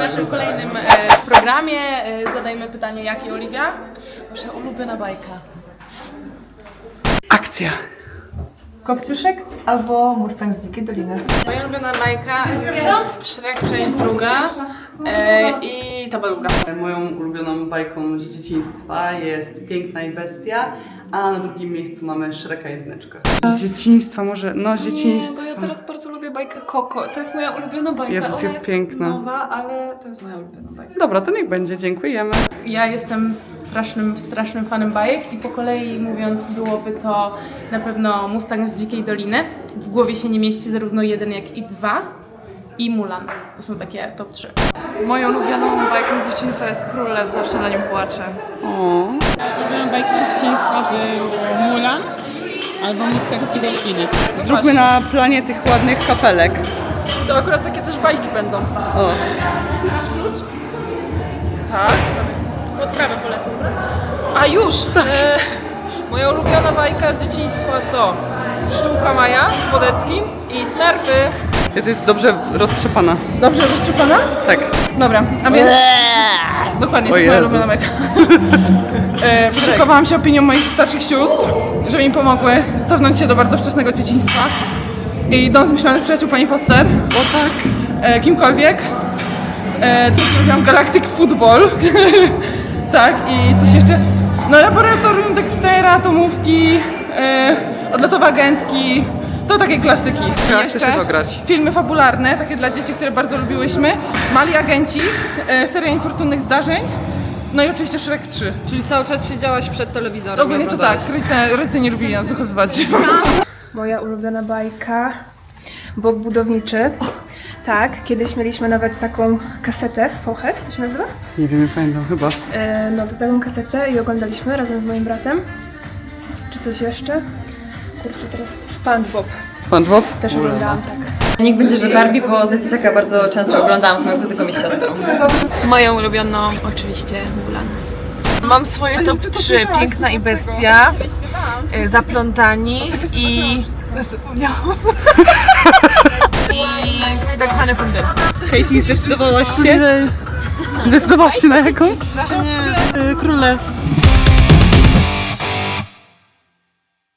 naszym kolejnym e, programie e, zadajmy pytanie, jakie Oliwia? Wasza ulubiona bajka. Akcja! Kopciuszek albo Mustang z Dzikiej Doliny. Moja ulubiona bajka Shrek część druga e, i Moją ulubioną bajką z dzieciństwa jest Piękna i Bestia, a na drugim miejscu mamy Shreka jedyneczkę. Z dzieciństwa może, no z dzieciństwa. Bo ja teraz bardzo lubię bajkę Koko. To jest moja ulubiona bajka. Jezus, Ona jest piękna. nowa, ale to jest moja ulubiona bajka. Dobra, to niech będzie, dziękujemy. Ja jestem strasznym, strasznym fanem bajek i po kolei mówiąc byłoby to na pewno Mustang z Dzikiej Doliny. W głowie się nie mieści zarówno jeden jak i dwa. I Mulan. To są takie top 3. Moją ulubioną bajką z dzieciństwa jest Królew, zawsze na nim płaczę. Ulubioną bajką z dzieciństwa był Mulan albo Mustang z Dzikiej Doliny. zróbmy na planie tych ładnych kafelek. To akurat takie też bajki będą. O, Tak. Odprawę polecam. A już! E, moja ulubiona bajka z dzieciństwa to Pszczółka Maja z Wodeckim i Smurfy. Jest, jest dobrze roztrzepana. Dobrze roztrzepana? Tak. Dobra, a więc... Dokładnie, O to jest moja ulubiona bajka. e, się opinią moich starszych sióstr, że mi pomogły cofnąć się do bardzo wczesnego dzieciństwa. I dom z myślanych przyjaciół pani Foster. O tak. e, kimkolwiek. E, coś zrobiłam Galactic Football. tak, i coś jeszcze. No, laboratorium Dextera, atomówki, e, odlotowe agentki. To takie klasyki. Ja chcę się dograć. filmy fabularne, takie dla dzieci, które bardzo lubiłyśmy. Mali agenci, e, seria infortunnych zdarzeń. No i oczywiście Shrek 3. Czyli cały czas siedziałaś przed telewizorem. Ogólnie to tak, rodzice, rodzice nie lubili nas wychowywać. Moja ulubiona bajka Bob Budowniczy. Tak, kiedyś mieliśmy nawet taką kasetę VHS, to się nazywa? Nie wiem, nie pamiętam chyba. E, no, to taką kasetę i oglądaliśmy razem z moim bratem. Czy coś jeszcze? Kurczę, teraz SpongeBob SpongeBob? też oglądałam, tak. Niech będzie, że Barbie, bo za dzieciaka bardzo często oglądałam z moją fizyką i siostrą. Moją ulubioną oczywiście Mulan. Mam swoje top 3. Piękna i Bestia, y, Zaplątani i... Zapomniałam. I Zakochane Fundy. Katie, zdecydowałaś się? Zdecydowałaś się na jakąś? Królew.